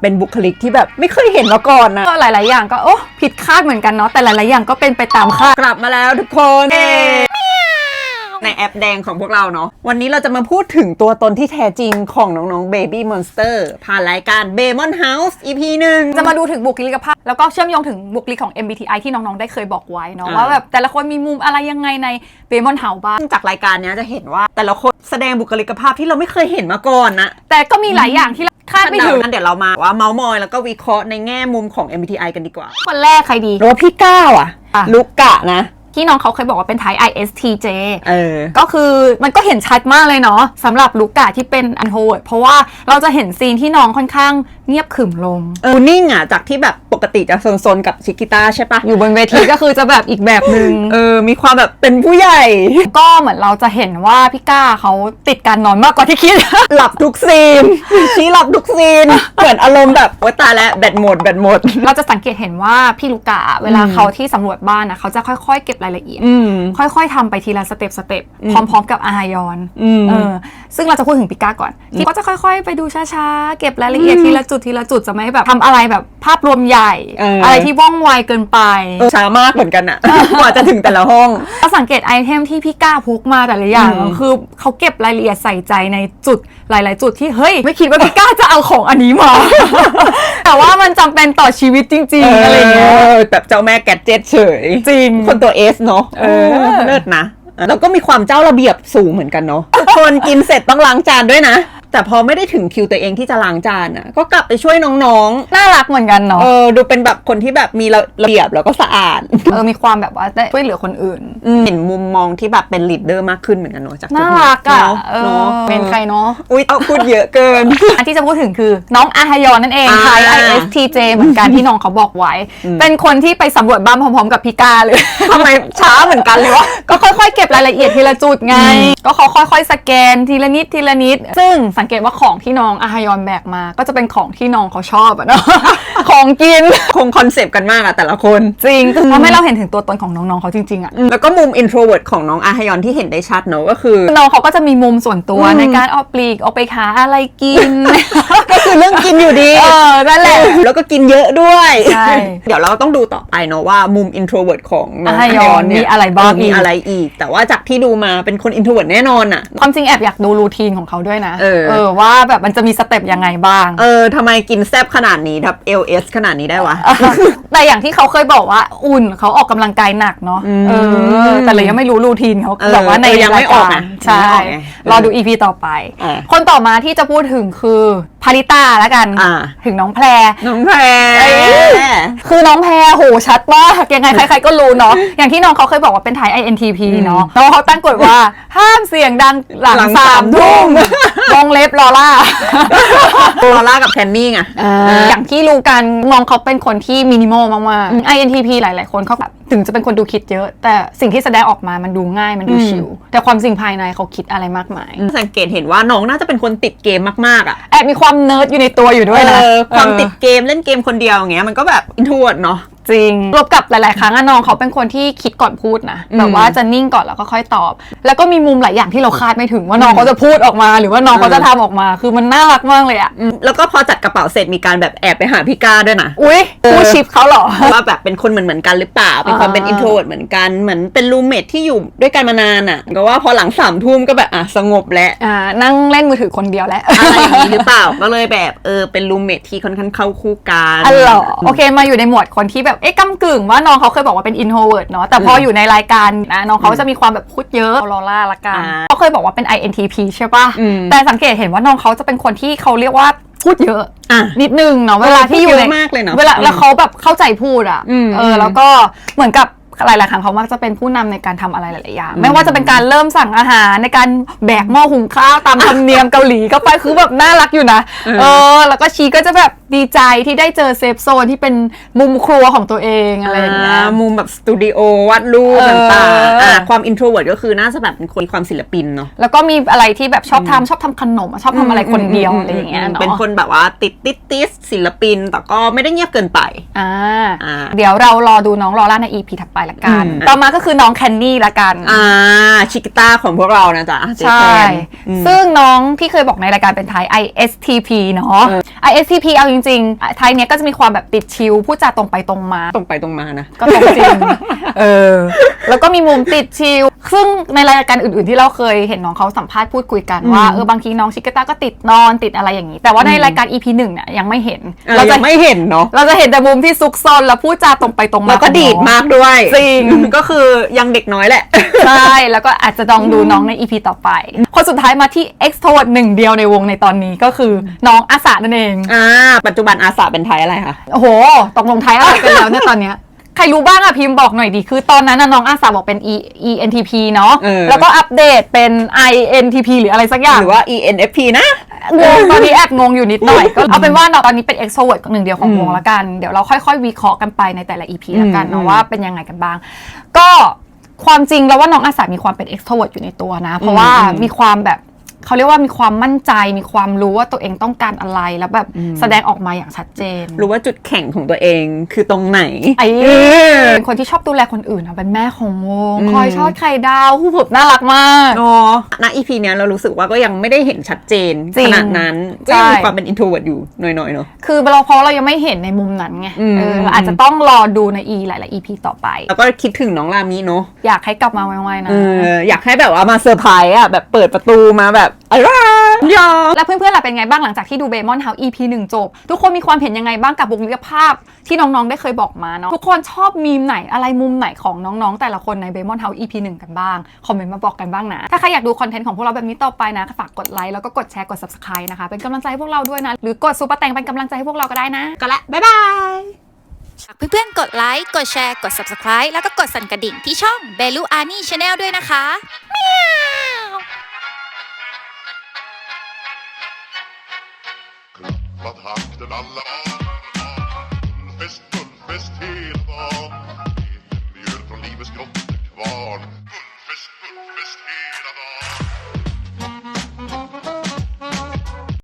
เป็นบุคลิกที่แบบไม่เคยเห็นมาก่อนนะก็หลาย ๆ อย่างก็โอ้ผิดคาดเหมือนกันเนาะแต่หลาย ๆ อย่างก็เป็นไปตามคาดกลับมาแล้วทุกคน ในแอปแดงของพวกเราเนาะวันนี้เราจะมาพูดถึงตัวตนที่แท้จริงของน้องๆ Baby Monster ผ่านรายการ b a m o n House EP หนึ่งจะมาดูถึงบุคลิกภาพ แล้วก็เชื่อมโยงถึงบุคลิกของ MBTI ที่น้องๆ ได้เคยบอกไว้เนาะอ่าว่าแบบแต่ละคนมีมุมอะไรยังไงในเบมอนเฮาบ้างจากรายการเนี้ยจะเห็นว่าแต่ละคนแสดงบุคลิกภาพที่เราไม่เคยเห็นมาก่อนนะแต่ก็มีหลายอย่างที่คาดไม่ถึงงั้นเดี๋ยวเรามาว่าเมาส์มอยแล้วก็วิเคราะห์ในแง่มุมของ MBTI กันดีกว่าคนแรกใครดีหรือว่าพี่ก้าวอะอะลูกกะนะ ที่น้องเขาเคยบอกว่าเป็น type ISTJ เออ ก็คือมันก็เห็นชัดมากเลยเนาะสำหรับลูกกะที่เป็น introvert เพราะว่าเราจะเห็นซีนที่น้องค่อนข้างเงียบขรึมลง เออนิ่งอะจากที่แบบปกติจะโซนๆกับชิกิต้าใช่ปะอยู่บนเวทีก็คือจะแบบอีกแบบหนึง่งเออ มีความแบบเป็นผู้ใหญ่ ก็เหมือนเราจะเห็นว่าพี่ก้าเขาติดการนอนมากกว่าที่คิด หลับทุกซีนชี้หลับทุกซีนเหมือนอารมณ์แบบโอ๊ยตายแล้วแบตหมดแบตหมด เราจะสังเกตเห็นว่าพี่ลูกกะเวลาเขาที่สำรวจบ้านนะเขาจะค่อยๆ เก็บรายละเอียดอืมค่อยๆทำไปทีละสเต็ปสเต็ปอืมพร้อม ๆ กับอาฮายอนอืมเออซึ่งเราจะพูดถึงปิก้าก่อน ที่เขาจะค่อยๆ ไปดูช้าๆ เก็บรายละเอียดทีละจุดทีละจุดจะไม่แบบทำอะไรแบบภาพรวมใหญ่เออออะไรที่ว่องไวเกินไปเออช้ามากเหมือนกันอะกว่าจะถึงแต่ละห้องก็สังเกตไอเทมที่พี่ก้าพกมาแต่ละอย่างอืมคือเขาเก็บรายละเอียดใส่ใจในจุดหลาย ๆ จุดที่เฮ้ยไม่คิดว่าพี่ก้าจะเอาของอันนี้มา แต่ว่ามันจำเป็นต่อชีวิตจริงๆอะไรเงี้ยแบบเจ้าแม่แกดเจ็ตเฉย จริง คนตัวเอสเนาะเออเออเลิศนะแล้วก็มีความเจ้าระเบียบสูงเหมือนกันเนาะคนกินเสร็จต้องล้างจานด้วยนะ แต่พอไม่ได้ถึงคิวตัวเองที่จะล้างจานอะ ก็กลับไปช่วยน้องน่ารักเหมือนกันๆเนาะเออ ดูเป็นแบบคนที่แบบมีระระเบียบแล้วก็สะอาด เออมีความแบบว่าได้ช่วยเหลือคนอื่น เห็นมุมมองที่แบบเป็นลีดเดอร์มากขึ้นเหมือนกันเนาะจากน่ารักอะเนาเออเนาะเป็นใครเนาะ อุ้ยเอาพูดเยอะเกิน อันที่จะพูดถึงคือน้องอาฮยอนนั่นเองอ่าไทย ISTJ เหมือนกันที่น้องเขาบอกไว้อืมเป็นคนที่ไปสำรวจบ้านพร้อมๆ กับพี่กาเลย ทำไมช้าเหมือนกันเลยวะ ก็ค่อยๆ เก็บรายละเอียดทีละจุดไง ก็เขาค่อยๆ สแกนทีละนิดทีละนิด ซึ่งสังเกตว่าของที่น้องอาฮยอนแบกมา ก็จะเป็นของที่น้องเขาชอบอะเนาะ ของกิน คงคอนเซปต์กันมากอะแต่ละคน จริงทำให้เราเห็นถึงตัวตนของน้องๆเขาจริงๆอะแล้วก็มุม introvert ของน้องอาฮยอนที่เห็นได้ชัดเนาะก็คือน้องเขาก็จะมีมุมส่วนตัวอืมในการออกปลีกออกไปหาอะไรกิน ก็คือเรื่องกิน อยู่ดี เออ นั่นแหละ แล้วก็กินเยอะด้วย ใช่ เดี๋ยวเราต้องดูต่อไปเนาะว่ามุม introvert ของน้องอาฮยอนเมีอะไรบ้างเมีอีก อะไรอีก แต่ว่าจากที่ดูมาเป็นคน introvert แน่นอนอะความจริงแอบอยากดูรูทีนของเขาด้วยนะเออ ว่าแบบมันจะมีสเต็ปยังไงบ้าง เออทำไมกินแซบขนาดนี้ทับ LS ขนาดนี้ได้วะ แต่อย่างที่เขาเคยบอกว่าอุ่นเขาออกกำลังกายหนักเนาะอืมเออ แต่เลยยังไม่รู้รูทีนเขาเออแบบว่าในเออยังไม่ออกรายารนะใช่ยังไม่ออกไงรอดูอีพีต่อไป อ่า คนต่อมาที่จะพูดถึงคือพาริต้าแล้วกัน อ่า ถึงน้องแพร น้องแพรเอ้ยคือน้องแพรโหชัดมากยังไงใครๆก็รู้เนาะอย่างที่น้องเขาเคยบอกว่าเป็นไทย INTP เนาะน้องเขาตั้งกฎว่าห้ามเสียงดังหลังหลังสาสามมทุ่ทุ่ม ม วงเล็บลอล่า ลอล่ากับแคนนี่ไง อย่างที่รู้กันน้องเขาเป็นคนที่มินิมอลมากๆ INTP หลาย ๆ คนเขาแบบถึงจะเป็นคนดูคิดเยอะ แต่สิ่งที่แสดงออกมามันดูง่ายมันดูอืมชิลแต่ความจริงภายในเขาคิดอะไรมากมาย สังเกตเห็นว่าน้องน่าจะเป็นคนติดเกมมากๆอะแอบมีความเนิร์ดอยู่ในตัวอยู่ด้วยนะเออความเออติดเกมเล่นเกมคนเดียวอย่างเงี้ยมันก็แบบอินทวดเนาะ จริงรวบกับหลาย ๆ ครั้งอะน้องเขาเป็นคนที่คิดก่อนพูดนะอืมแบบว่าจะนิ่งก่อนแล้วก็ค่อยตอบ แล้วก็มีมุมหลายอย่างที่เราคาดไม่ถึงว่าน้องเขาจะพูดออกมา หรือว่าน้องเขาจะทำออกมา คือมันน่ารักมากเลยอะอืมแล้วก็พอจัดกระเป๋าเสร็จมีการแบบแอบไปหาพี่ก้าด้วยนะอุ้ยผู้ชิปเขาเหรอว่าแบบเป็นคนเหมือนเหมือนๆกันหรือเปล่าเป็นความเป็นอ่าอินโทรดเหมือนกันเหมือนเป็นรูมเมทที่อยู่ด้วยกันมานานอะก็ว่าพอหลังสามทุ่มก็แบบอะสงบแล้วอ่านั่งเล่นมือถือคนเดียวแล้วอะไรอย่างนี้หรือเปล่าก็เลยแบบเออเป็นรูมเมทที่ค่อนข้างเข้าคู่กันอ๋อเหรอโอเคมาอยู่ในหมวดคนที่แบบเอ๊ะกำกึ่งว่าน้องเขาเคยบอกว่าเป็น introvert เนาะแต่พออยู่ในรายการนะน้องเขาจะมีความแบบพูดเยอะลอล่าละกันอ่าเขาเคยบอกว่าเป็น INTP ใช่ป่ะอืมแต่สังเกตเห็นว่าน้องเขาจะเป็นคนที่เขาเรียกว่าพูดเยอะอะนิดนึงเนาะเวลาที่อยู่พูดในเยอะมากเลยเนอะเวลาอืมแล้วเขาแบบเข้าใจพูดอะอืมเออมแล้วก็เหมือนกับ หลายๆครั้งเขามักจะเป็นผู้นำในการทำอะไรหลายๆอย่างอืมไม่ว่าจะเป็นการเริ่มสั่งอาหารในการแบกหม้อหุงข้าวตามธรรมเนียมเกาหลีก็ไปคือแบบน่ารักอยู่นะเออ แล้วก็ชีก็จะแบบดีใจที่ได้เจอเซฟโซนที่เป็นมุมครัวของตัวเองอะไรอย่างเงี้ย มุมแบบสตูดิโอวาดรูปเออ ต่างๆอะความอินโทรเวิร์ดก็คือน่าจะแบบเป็นคนมีความศิลปินเนาะแล้วก็มีอะไรที่แบบชอบทำชอบทำขนมอะชอบทำอะไรคนเดียวอะไรอย่างเงี้ยเนาะเป็นคนแบบว่าติดติดติสศิลปินแต่ก็ไม่ได้เงียบเกินไป อ่า อ่า เดี๋ยวเรารอดูน้องลอล่าใน EP ถัดไปละกันอืมต่อมาก็คือน้องแคนนี่ละกัน อ่าชิกิต้าของพวกเรานะจ๊ะเจ๊ใช่แฟนอืมซึ่งน้องที่เคยบอกในรายการเป็นไทย ISTP เนาะ ISTP เอาจริงๆไทยเนี้ยก็จะมีความแบบติดชิลพูดจาตรงไปตรงมา ตรงไปตรงมานะ ก็ตรงจริง เออ แล้วก็มีมุมติดชิล ซึ่งในรายการอื่นๆที่เราเคยเห็นน้องเขาสัมภาษณ์พูดคุยกันว่าอืมเออบางทีน้องชิกาต้าก็ติดนอนติดอะไรอย่างนี้ แต่ว่าในรายการ EP หนึ่งเนี่ยยังไม่เห็น เราเราจะจะไม่เห็นเนาะ เราจะเห็นแต่มุมที่ซุกซนแล้วพูดจาตรงไปตรงมาแล้วก็ของน้องดีดมากด้วย จริง ก็คือยังเด็กน้อยแหละ ใช่ แล้วก็อาจจะลองดูน้องใน EP ต่อไป คนสุดท้ายมาที่ extrovert หนึ่งเดียวในวงในตอนนี้ก็คือน้องอาสานั่นเองอ่าปัจจุบันอาสาเป็นไทยอะไรคะโอ้โหตกลงท้ายอะไรกันแล้วเนี่ยตอนเนี้ยใครรู้บ้างอะพิมพ์บอกหน่อยดิคือตอนนั้นน่ะน้องอาสาบอกเป็น E ENTP เนาะเออแล้วก็อัปเดตเป็น INTP หรืออะไรสักอย่างหรือว่า ENFP นะงงตอนนี้แอบงงอยู่นิดหน่อย ก็เอาเป็นว่าเราตอนนี้เป็น extrovert หนึ่งเดียวของวงละกัน เดี๋ยวเราค่อยๆ วิเคราะห์กันไปในแต่ละ EP ละกันอืเนาะมว่าเป็นยังไงกันบ้าง ก็ความจริงแล้วว่าน้องอาสามีความเป็น extrovert อยู่ในตัวนะ เพราะว่าอืมมีความแบบ เขาเรียกว่ามีความมั่นใจมีความรู้ว่าตัวเองต้องการอะไรแล้วแบบแสดงออกมาอย่างชัดเจน รู้ว่าจุดแข็งของตัวเองคือตรงไหนไอ้เออเป็นคนที่ชอบดูแลคนอื่นอะเป็นแม่ของวงอืมคอยชอดไข่ดาวผู้ผุบน่ารักมากเนาะณ EP เนี้ยเรารู้สึกว่าก็ยังไม่ได้เห็นชัดเจนจริขงนาดนั้นใช่ก็ยังมีความเป็น introvert อยู่หน่อยๆเนาะคือเราเพราะเรายังไม่เห็นในมุมนั้นไงอืมเออเราอาจจะต้องรอดูในอีหลายๆ EP ต่อไป แล้วก็คิดถึงน้องรามิเนาะอยากให้กลับมาไวๆนะเอออยากให้แบบว่ามาเซอร์ไพรส์อะแบบเปิดประตูมาแบบอะไรยอมแล้วเพื่อนๆล่ะเป็นไงบ้างหลังจากที่ดูเบมอนเฮา EP 1 จบ ทุกคนมีความเห็นยังไงบ้างกับบุคลิกภาพที่น้องๆ ได้เคยบอกมาเนาะทุกคนชอบมีมไหนอะไรมุมไหนของน้องๆ แต่ละคนในเบมอนเฮา EP 1 กันบ้าง คอมเมนต์มาบอกกันบ้างนะ ถ้าใครอยากดูคอนเทนต์ของพวกเราแบบนี้ต่อไปนะ ฝากกดไลค์แล้วก็กดแชร์กด subscribe นะคะ เป็นกำลังใจให้พวกเราด้วยนะ หรือกดซูเปอร์แตงเป็นกำลังใจให้พวกเราก็ได้นะก็ละบ๊ายบายฝากเพื่อนๆกดไลค์กดแชร์กด Subscribe แล้วก็กดสั่นกระดิ่งที่ช่อง b e l u a n i Channel ด้วยนะคะ servat hatten alla dagar. Fest, fullfest hela dagen. Leken mjöl från livets grottekvarn. Fullfest, fullfest hela dan!